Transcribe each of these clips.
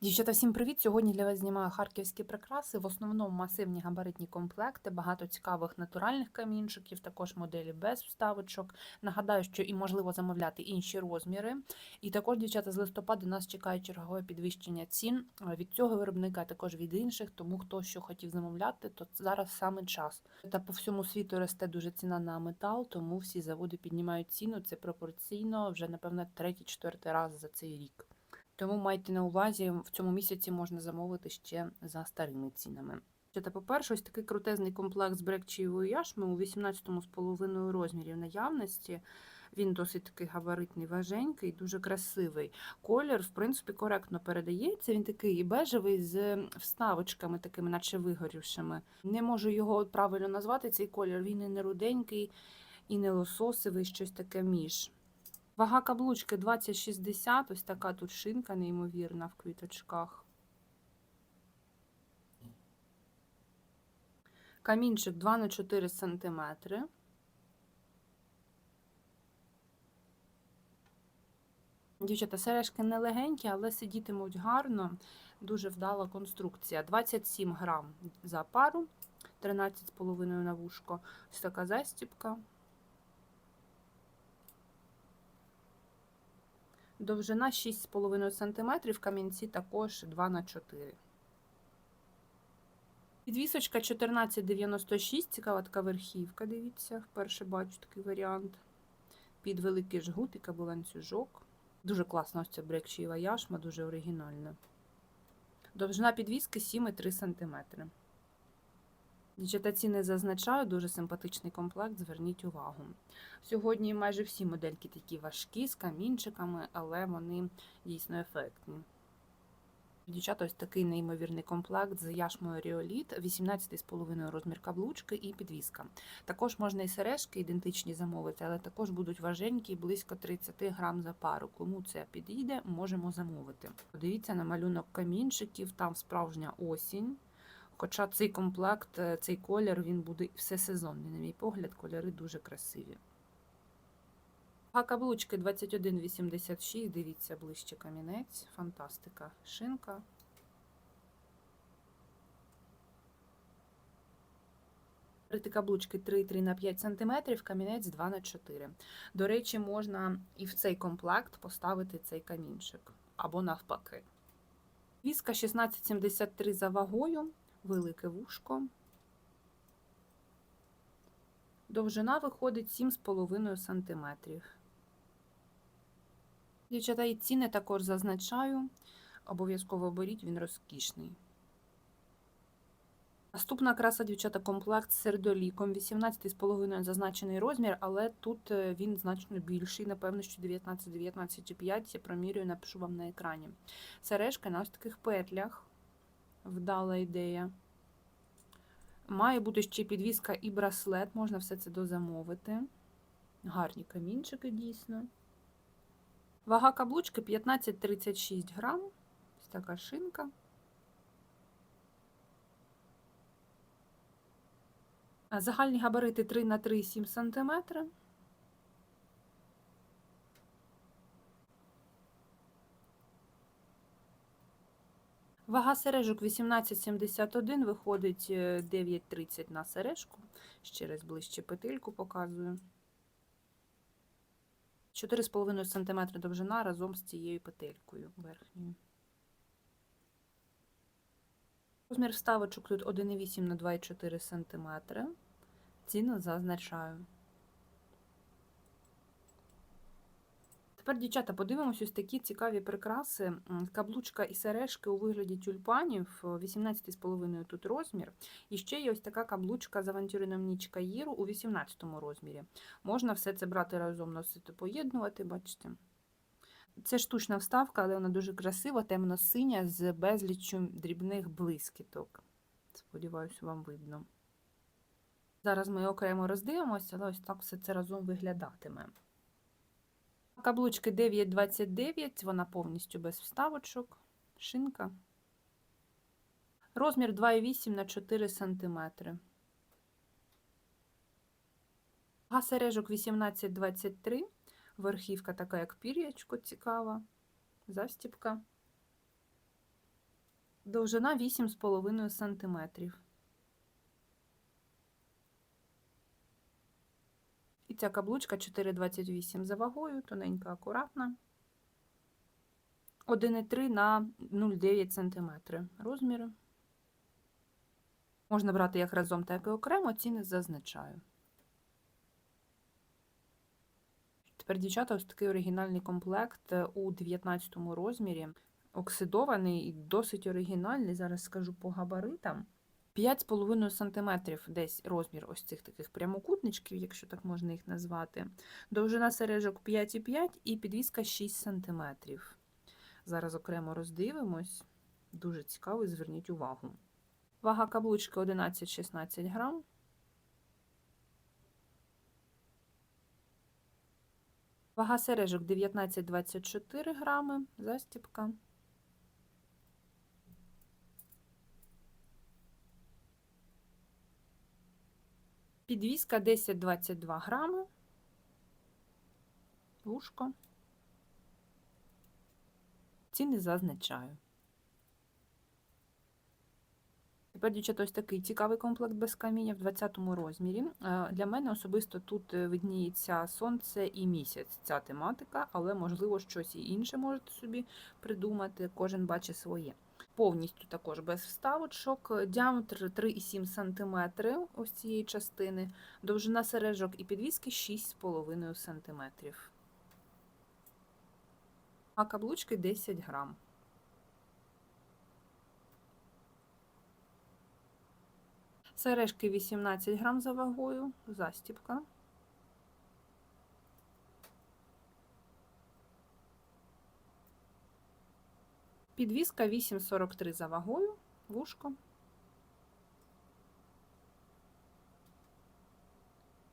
Дівчата, всім привіт! Сьогодні для вас знімаю харківські прикраси. В основному масивні габаритні комплекти, багато цікавих натуральних камінчиків, також моделі без вставочок. Нагадаю, що і можливо замовляти інші розміри. І також, дівчата, з листопада нас чекає чергове підвищення цін е, від цього виробника, а також від інших. Тому хто що хотів замовляти, то зараз саме час. Та по всьому світу росте дуже ціна на метал, тому всі заводи піднімають ціну. Це пропорційно вже, напевно, третій-четвертий раз за цей рік. Тому майте на увазі, в цьому місяці можна замовити ще за старими цінами. Та, по-перше, ось такий крутезний комплект з брекчієвої яшми у 18,5 розмірі в наявності. Він досить такий габаритний, важенький, дуже красивий. Колір, в принципі, коректно передається. Він такий бежевий з вставочками, такими, наче вигорівшими. Не можу його правильно назвати. Цей колір. Він і не руденький, і не лососовий, щось таке між. Вага каблучки 20,60, ось така тут шинка неймовірна в квіточках. Камінчик 2 на 4 см. Дівчата, сережки не легенькі, але сидітимуть гарно. Дуже вдала конструкція. 27 грам за пару, 13,5 на вушко. Ось така застіпка. Довжина 6,5 см, камінці також 2 на 4 Підвісочка 1496, цікава така верхівка, дивіться, вперше бачу такий варіант. Під великий жгутик або ланцюжок. Дуже класна ось ця брекчієва яшма, дуже оригінальна. Довжина підвіски 7,3 см. Дівчата ціни зазначаю, дуже симпатичний комплект, зверніть увагу. Сьогодні майже всі модельки такі важкі, з камінчиками, але вони дійсно ефектні. Дівчата, ось такий неймовірний комплект з яшмою Ріоліт, 18,5 розмір каблучки і підвіска. Також можна і сережки ідентичні замовити, але також будуть важенькі, близько 30 грам за пару. Кому це підійде, можемо замовити. Подивіться на малюнок камінчиків, там справжня осінь. Хоча цей комплект, е, цей колір, він буде всесезонний, на мій погляд, кольори дуже красиві. А каблучки 21,86, дивіться, ближче камінець, фантастика, шинка. Рити каблучки 3,3 на 5 см, камінець 2 на 4 До речі, можна і в цей комплект поставити цей камінчик, або навпаки. Віска 16,73 за вагою велике вушко. Довжина виходить 7,5 см. Дівчата, і ціни також зазначаю. Обов'язково беріть, він розкішний. Наступна краса, дівчата, комплект з сердоліком. 18,5 зазначений розмір, але тут е, він значно більший. Напевно, що 19, 19,5 я промірюю, напишу вам на екрані. Сережка на ось таких петлях вдала ідея. Має бути ще підвіска і браслет, можна все це дозамовити. Гарні камінчики дійсно. Вага каблучки 15-36 грам. Ось така шинка. Загальні габарити 3 на 3,7 см. Вага сережок 18,71, виходить 9,30 на сережку. Ще раз ближче петельку показую. 4,5 см довжина разом з цією петелькою верхньою. Розмір вставочок тут 1,8 на 2,4 см. Ціну зазначаю. Тепер, дівчата, подивимось ось такі цікаві прикраси. Каблучка і сережки у вигляді тюльпанів, 18,5 тут розмір. І ще є ось така каблучка з авантюрином Ніч Каїру у 18 розмірі. Можна все це брати разом, носити, поєднувати, бачите. Це штучна вставка, але вона дуже красива, темно-синя, з безліччю дрібних блискіток. Сподіваюся, вам видно. Зараз ми окремо роздивимося, але ось так все це разом виглядатиме. Каблучки 9,29, вона повністю без вставочок, шинка. Розмір 2,8 на 4 см. Га сережок 18,23. Верхівка така, як пір'ячко, цікава. Застіпка. Довжина 8,5 см. Ця каблучка 4,28 за вагою, тоненька, акуратна. 1,3 на 0,9 см розміри. Можна брати як разом, так і окремо, ціни зазначаю. Тепер, дівчата, ось такий оригінальний комплект е, у 19 розмірі. Оксидований і досить оригінальний. Зараз скажу по габаритам. 5,5 см десь розмір ось цих таких прямокутничків, якщо так можна їх назвати. Довжина сережок 5,5 і підвіска 6 см. Зараз окремо роздивимось. Дуже цікаво, зверніть увагу. Вага каблучки 11-16 грам. Вага сережок 19-24 грами, застіпка. Підвіска 10-22 грами. Вушко. Ціни зазначаю. Тепер, дівчата, ось такий цікавий комплект без каміння в 20-му розмірі. Е, Для мене особисто тут е, видніється сонце і місяць, ця тематика, але, можливо, щось і інше можете собі придумати, кожен бачить своє. Повністю також без вставочок, діаметр 3,7 см ось цієї частини, довжина сережок і підвіски 6,5 см. А каблучки 10 грам. Сережки 18 грам за вагою, застіпка. Підвіска 8,43 за вагою, вушко.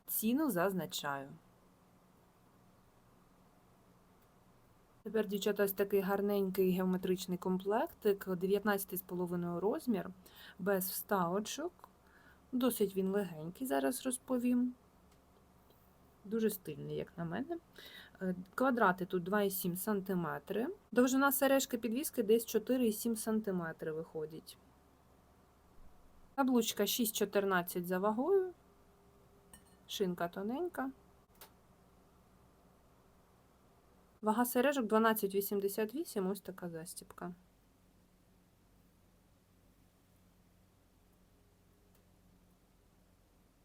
Ціну зазначаю. Тепер, дівчата, ось такий гарненький геометричний комплектик, 19,5 розмір, без вставочок. Досить він легенький, зараз розповім. Дуже стильний, як на мене. Е, Квадрати тут 2,7 см. Довжина сережки підвіски десь 4,7 см виходить. Каблучка 6,14 за вагою. Шинка тоненька. Вага сережок 12,88, ось така застіпка.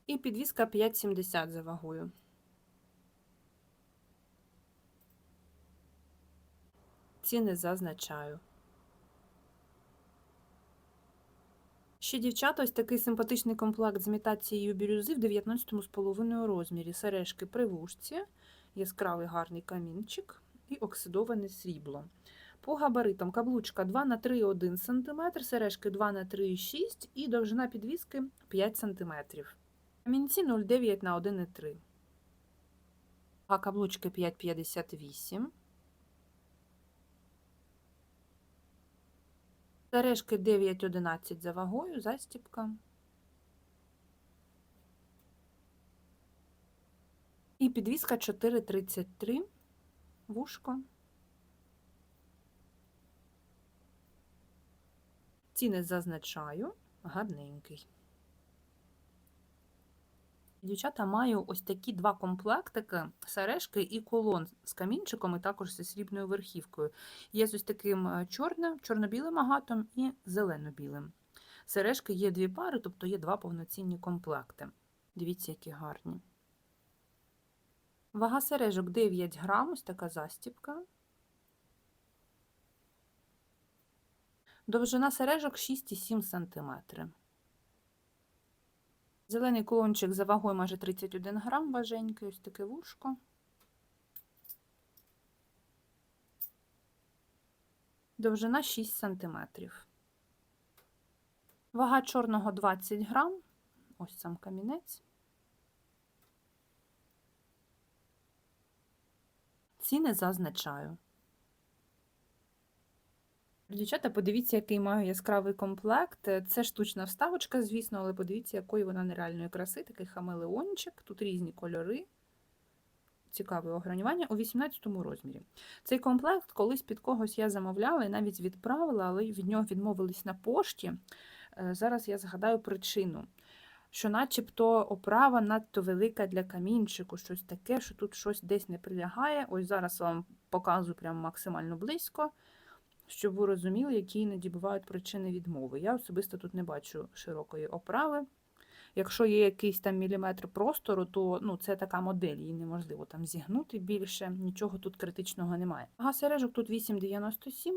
І підвіска 5,70 за вагою. Ціни зазначаю. Ще, дівчата, ось такий симпатичний комплект з імітацією бірюзи в 19,5 розмірі. Сережки при вушці, яскравий гарний камінчик і оксидоване срібло. По габаритам каблучка 2 на 3,1 см, сережки 2 на 3,6 і довжина підвіски 5 см. Камінці 0,9 на 1,3. А каблучки 5,58. Сережки 9,11 за вагою, застіпка. І підвіска 4,33, вушко. Ціни зазначаю, гарненький. Дівчата, маю ось такі два комплектики сережки і колон з камінчиком, і також зі срібною верхівкою. Є з ось таким е, чорним, чорно-білим агатом і зелено-білим. Сережки є дві пари, тобто є два повноцінні комплекти. Дивіться, які гарні. Вага сережок 9 грам, ось така застіпка. Довжина сережок 6,7 см. Зелений колончик за вагою майже 31 грам, важенький, ось таке вушко. Довжина 6 см. Вага чорного 20 грам. Ось сам камінець. Ціни зазначаю. Дівчата, подивіться, який маю яскравий комплект. Це штучна вставочка, звісно, але подивіться, якої вона нереальної краси, такий хамелеончик. Тут різні кольори. цікаве огранювання у 18 розмірі. Цей комплект колись під когось я замовляла і навіть відправила, але від нього відмовились на пошті. Е, Зараз я згадаю причину. Що начебто оправа надто велика для камінчику, щось таке, що тут щось десь не прилягає. Ось зараз вам показую прямо максимально близько, щоб ви розуміли, які іноді бувають причини відмови. Я особисто тут не бачу широкої оправи. Якщо є якийсь там міліметр простору, то ну, це така модель, її неможливо там зігнути більше, нічого тут критичного немає. Ага, сережок тут 8,97.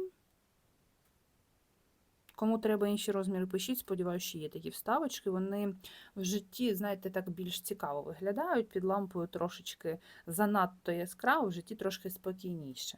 Кому треба інші розміри, пишіть. Сподіваюся, що є такі вставочки. Вони в житті, знаєте, так більш цікаво виглядають. Під лампою трошечки занадто яскраво, в житті трошки спокійніше.